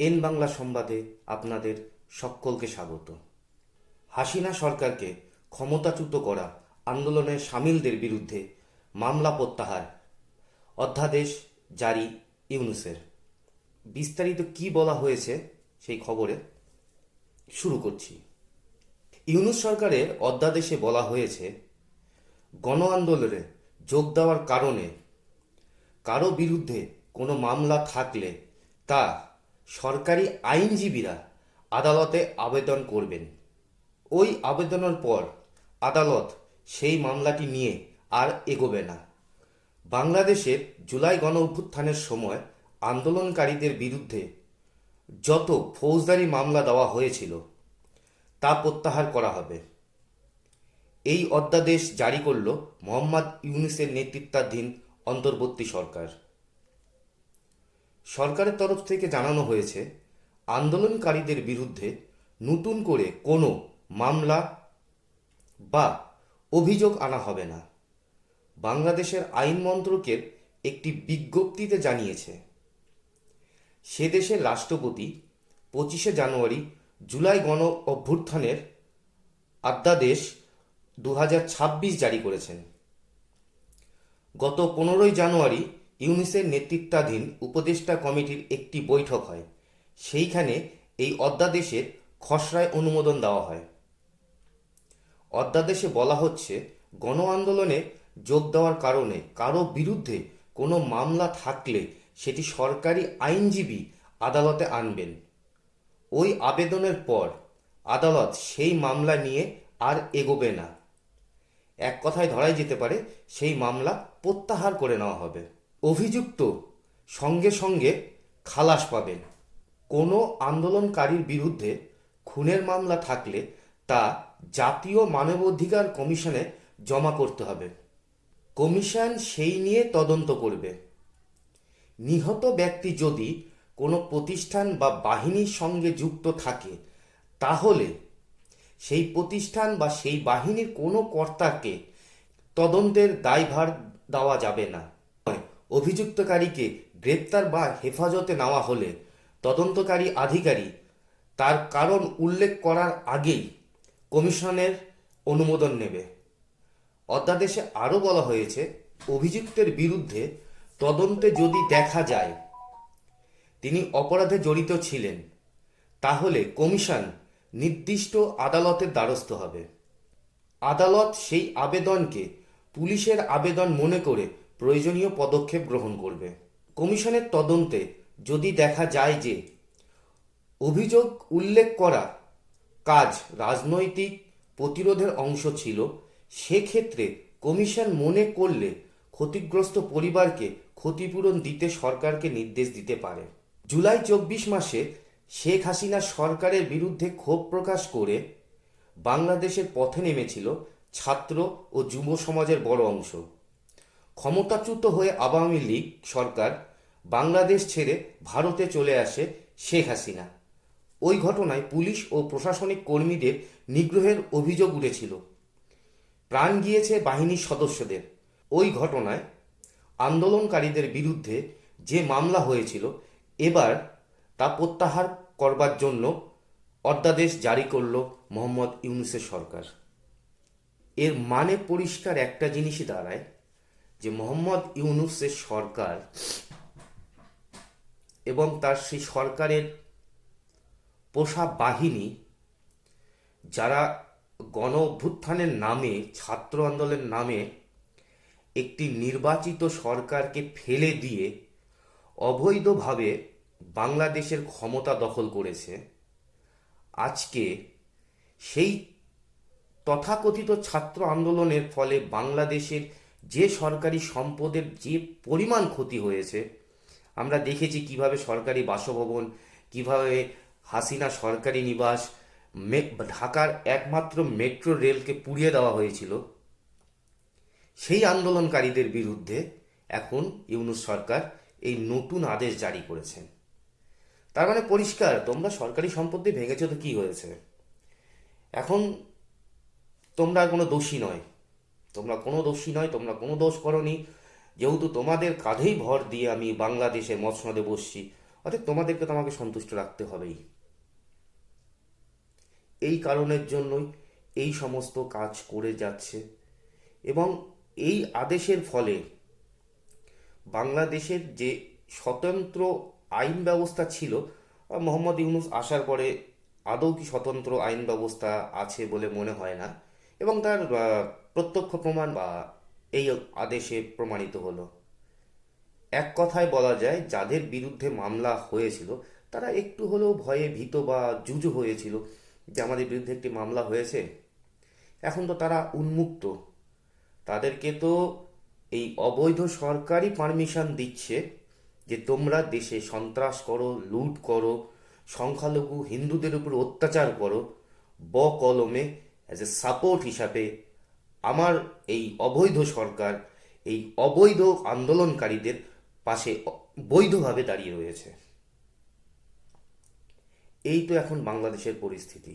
N Bangla সংবাদে আপনাদের সকলকে স্বাগত। হাসিনা সরকারকে ক্ষমতাচ্যুত করা আন্দোলনে সামিলদের বিরুদ্ধে মামলা প্রত্যাহার, অধ্যাদেশ জারি ইউনুসের। বিস্তারিত কি বলা হয়েছে সেই খবরে শুরু করছি। ইউনুস সরকারের অধ্যাদেশে বলা হয়েছে, গণ আন্দোলনে যোগ দেওয়ার কারণে কারও বিরুদ্ধে কোনো মামলা থাকলে তা সরকারি আইনজীবীরা আদালতে আবেদন করবেন। ওই আবেদনের পর আদালত সেই মামলাটি নিয়ে আর এগোবে না। বাংলাদেশের জুলাই গণ অভ্যুত্থানের সময় আন্দোলনকারীদের বিরুদ্ধে যত ফৌজদারি মামলা দেওয়া হয়েছিল, তা প্রত্যাহার করা হবে। এই অধ্যাদেশ জারি করল মোহাম্মদ ইউনুসের নেতৃত্বাধীন অন্তর্বর্তী সরকার। সরকারের তরফ থেকে জানানো হয়েছে, আন্দোলনকারীদের বিরুদ্ধে নতুন করে কোনো মামলা বা অভিযোগ আনা হবে না। বাংলাদেশের আইন মন্ত্রকের একটি বিজ্ঞপ্তিতে জানিয়েছে, সে দেশের রাষ্ট্রপতি পঁচিশে জানুয়ারি জুলাই গণ অভ্যুত্থানের অধ্যাদেশ দু জারি করেছেন। গত পনেরোই জানুয়ারি ইউনিসের নেতৃত্বাধীন উপদেষ্টা কমিটির একটি বৈঠক হয়। সেইখানে এই অধ্যাদেশের খসড়ায় অনুমোদন দেওয়া হয়। অধ্যাদেশে বলা হচ্ছে গণ আন্দোলনে যোগ দেওয়ার কারণে কারও বিরুদ্ধে কোনো মামলা থাকলে সেটি সরকারি আইনজীবী আদালতে আনবেন। ওই আবেদনের পর আদালত সেই মামলা নিয়ে আর এগোবে না। এক কথায় ধরাই যেতে পারে, সেই মামলা প্রত্যাহার করে নেওয়া হবে। অভিযুক্ত সঙ্গে সঙ্গে খালাস পাবেন কোনো আন্দোলনকারীর বিরুদ্ধে খুনের মামলা থাকলে তা জাতীয় মানবাধিকার কমিশনে জমা করতে হবে। কমিশন সেই নিয়ে তদন্ত করবে। নিহত ব্যক্তি যদি কোনো প্রতিষ্ঠান বা বাহিনীর সঙ্গে যুক্ত থাকে, তাহলে সেই প্রতিষ্ঠান বা সেই বাহিনীর কোনো কর্তাকে তদন্তের দায়ভার দেওয়া যাবে না। অভিযুক্তকারীকে গ্রেপ্তার বা হেফাজতে নেওয়া হলে তদন্তকারী আধিকারিক তার কারণ উল্লেখ করার আগেই কমিশনের অনুমোদন নেবে। অধ্যাদেশে আরও বলা হয়েছে, অভিযুক্তের বিরুদ্ধে তদন্তে যদি দেখা যায় তিনি অপরাধে জড়িত ছিলেন, তাহলে কমিশন নির্দিষ্ট আদালতের দ্বারস্থ হবে। আদালত সেই আবেদনকে পুলিশের আবেদন মনে করে প্রয়োজনীয় পদক্ষেপ গ্রহণ করবে। কমিশনের তদন্তে যদি দেখা যায় যে অভিযোগ উল্লেখ করা কাজ রাজনৈতিক প্রতিরোধের অংশ ছিল, সেক্ষেত্রে কমিশন মনে করলে ক্ষতিগ্রস্ত পরিবারকে ক্ষতিপূরণ দিতে সরকারকে নির্দেশ দিতে পারে। জুলাই চব্বিশ মাসে শেখ হাসিনা সরকারের বিরুদ্ধে ক্ষোভ প্রকাশ করে বাংলাদেশের পথে নেমেছিল ছাত্র ও যুব সমাজের বড় অংশ। ক্ষমতাচ্যুত হয়ে আওয়ামী লীগ সরকার বাংলাদেশ ছেড়ে ভারতে চলে আসে শেখ হাসিনা। ওই ঘটনায় পুলিশ ও প্রশাসনিক কর্মীদের নিগ্রহের অভিযোগ উঠেছিল। প্রাণ গিয়েছে বাহিনীর সদস্যদের। ওই ঘটনায় আন্দোলনকারীদের বিরুদ্ধে যে মামলা হয়েছিল, এবার তা প্রত্যাহার করবার জন্য অধ্যাদেশ জারি করল মোহাম্মদ ইউনুসের সরকার। এর মানে পরিষ্কার একটা জিনিসই দাঁড়ায় যে মোহাম্মদ ইউনুসের সরকার এবং তার সেই সরকারের পোষা বাহিনী, যারা গণ অভ্যুত্থানের নামে, ছাত্র আন্দোলনের নামে একটি নির্বাচিত সরকারকে ফেলে দিয়ে অবৈধভাবে বাংলাদেশের ক্ষমতা দখল করেছে। আজকে সেই তথাকথিত ছাত্র আন্দোলনের ফলে বাংলাদেশের যে সরকারি সম্পদের যে পরিমাণ ক্ষতি হয়েছে, আমরা দেখেছি কীভাবে সরকারি বাসভবন, কীভাবে হাসিনা সরকারি নিবাস ঢাকার একমাত্র মেট্রো রেলকে পুড়িয়ে দেওয়া হয়েছিল। সেই আন্দোলনকারীদের বিরুদ্ধে এখন ইউনুস সরকার এই নতুন আদেশ জারি করেছেন। তার মানে পরিষ্কার, তোমরা সরকারি সম্পত্তি ভেঙেছো তো কি হয়েছে? এখন তোমরা কোনো দোষী নয়। তোমরা কোনো দোষী নয়, তোমরা কোনো দোষ করনি। যেহেতু তোমাদের কাঁধেই ভর দিয়ে আমি বাংলাদেশে মসনদে বসছি অর্থাৎ তোমাদেরকে তো আমাকে সন্তুষ্ট রাখতে হবেই। এই কারণের জন্যই এই সমস্ত কাজ করে যাচ্ছে এবং এই আদেশের ফলে বাংলাদেশের যে স্বতন্ত্র আইন ব্যবস্থা ছিল, মোহাম্মদ ইউনুস আসার পরে আদৌ কি স্বতন্ত্র আইন ব্যবস্থা আছে বলে মনে হয় না এবং তার প্রত্যক্ষ প্রমাণ বা এই আদেশে প্রমাণিত হলো। এক কথায় বলা যায়, যাদের বিরুদ্ধে মামলা হয়েছিল, তারা একটু হলেও ভয়ে ভীত বা জুজু হয়েছিল যে আমাদের বিরুদ্ধে একটি মামলা হয়েছে। এখন তো তারা উন্মুক্ত। তাদেরকে তো এই অবৈধ সরকারি পারমিশন দিচ্ছে যে তোমরা দেশে সন্ত্রাস করো, লুট করো, সংখ্যালঘু হিন্দুদের উপর অত্যাচার করো ব কলমে অ্যাজ এ সাপোর্ট হিসাবে আমার এই অবৈধ সরকার, এই অবৈধ আন্দোলনকারীদের পাশে বৈধভাবে দাঁড়িয়ে রয়েছে। এই তো এখন বাংলাদেশের পরিস্থিতি।